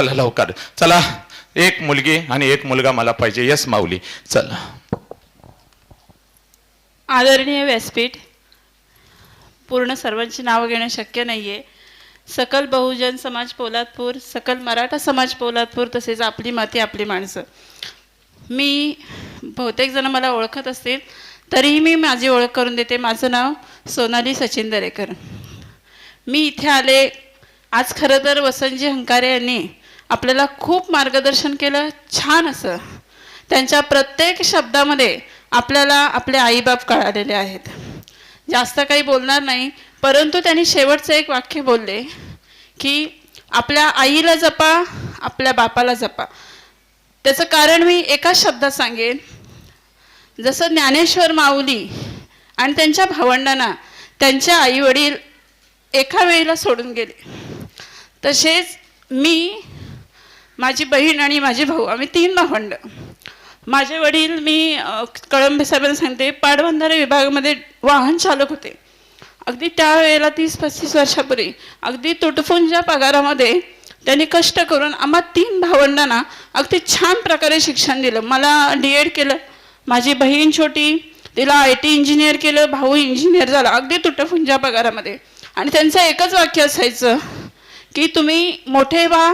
चला लवकर. चला एक मुलगी आणि एक मुलगा मला पाहिजे. यस माऊली. चला. आदरणीय व्यासपीठ पूर्ण सर्वांची नावं घेणं शक्य नाही आहे सकल बहुजन समाज पोलादपूर सकल मराठा समाज पोलादपूर तसेच आपली माती आपली माणसं. मी बहुतेक जण मला ओळखत असतील तरीही मी माझी ओळख करून देते. माझं नाव सोनाली सचिन दरेकर. मी इथे आले आज खरं तर वसंतजी हंकारे यांनी आपल्याला खूप मार्गदर्शन केलं. छान असं. त्यांच्या प्रत्येक शब्दामध्ये आपल्याला आपले आईबाप कळालेले आहेत. जास्त काही बोलणार नाही परंतु त्यांनी शेवटचं एक वाक्य बोलले की आपल्या आईला जपा आपल्या बापाला जपा. त्याचं कारण मी एकाच शब्दात सांगेन. जसं ज्ञानेश्वर माऊली आणि त्यांच्या भावंडांना त्यांच्या आईवडील एका वेळेला सोडून गेले तसेच मी माझी बहीण आणि माझे भाऊ आम्ही तीन भावंड माझे वडील मी कळंबे साहेबांना सांगते पाटबंधारे विभागामध्ये वाहन चालक होते. अगदी त्यावेळेला तीस पस्तीस वर्षापूर्वी अगदी तुटपुंजा पगारामध्ये त्यांनी कष्ट करून आम्हा तीन भावंडांना अगदी छान प्रकारे शिक्षण दिलं. मला डी एड केलं. माझी बहीण छोटी तिला आय टी इंजिनियर केलं भाऊ इंजिनियर झाला. अगदी तुटफुंजा पगारामध्ये. आणि त्यांचं एकच वाक्य असायचं की तुम्ही मोठे व्हा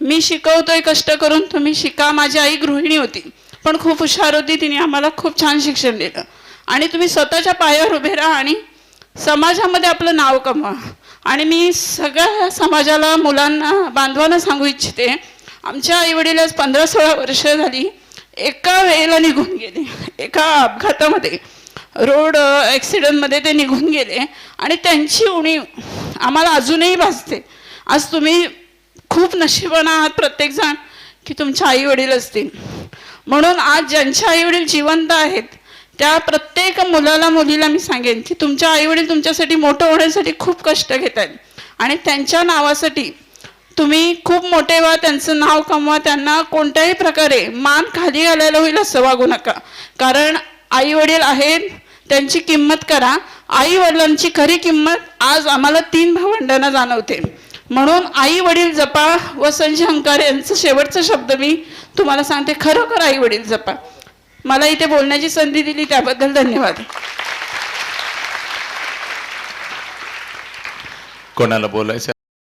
मी शिकवतोय कष्ट करून तुम्ही शिका माझी आई गृहिणी होती. पण खूप हुशार होती तिने आम्हाला खूप छान शिक्षण दिलं. आणि तुम्ही स्वतःच्या पायावर उभे राहा आणि समाजामध्ये आपलं नाव कमवा. आणि मी सगळ्या समाजाला मुलांना बांधवांना सांगू इच्छिते आमच्या आईवडील आज पंधरा सोळा वर्ष झाली एका वेळेला निघून गेले. एका अपघातामध्ये. रोड ॲक्सिडेंटमध्ये ते निघून गेले. आणि त्यांची उणीव आम्हाला अजूनही भासते. आज तुम्ही खूप नशिबान आहात प्रत्येकजण की तुमच्या आई वडील असतील. म्हणून आज ज्यांचे आई वडील जिवंत आहेत त्या प्रत्येक मुलाला मुलीला मी सांगेन की तुमच्या आई वडील तुमच्यासाठी मोठं होण्यासाठी खूप कष्ट घेत आहेत. आणि त्यांच्या नावासाठी तुम्ही खूप मोठे व्हा त्यांचं नाव कमवा त्यांना कोणत्याही प्रकारे मान खाली घालायला होईल असं वागू नका. कारण आई वडील आहेत त्यांची किंमत करा. आई वडिलांची खरी किंमत आज आम्हाला तीन भावंडांना जाणवते. म्हणून आई वडील जपा व संजय हंकार यांचं शेवटचा शब्द मी तुम्हाला सांगते. खरोखर आई वडील जपा. मला इथे बोलण्याची संधी दिली त्याबद्दल धन्यवाद. कोणाला बोलायचं?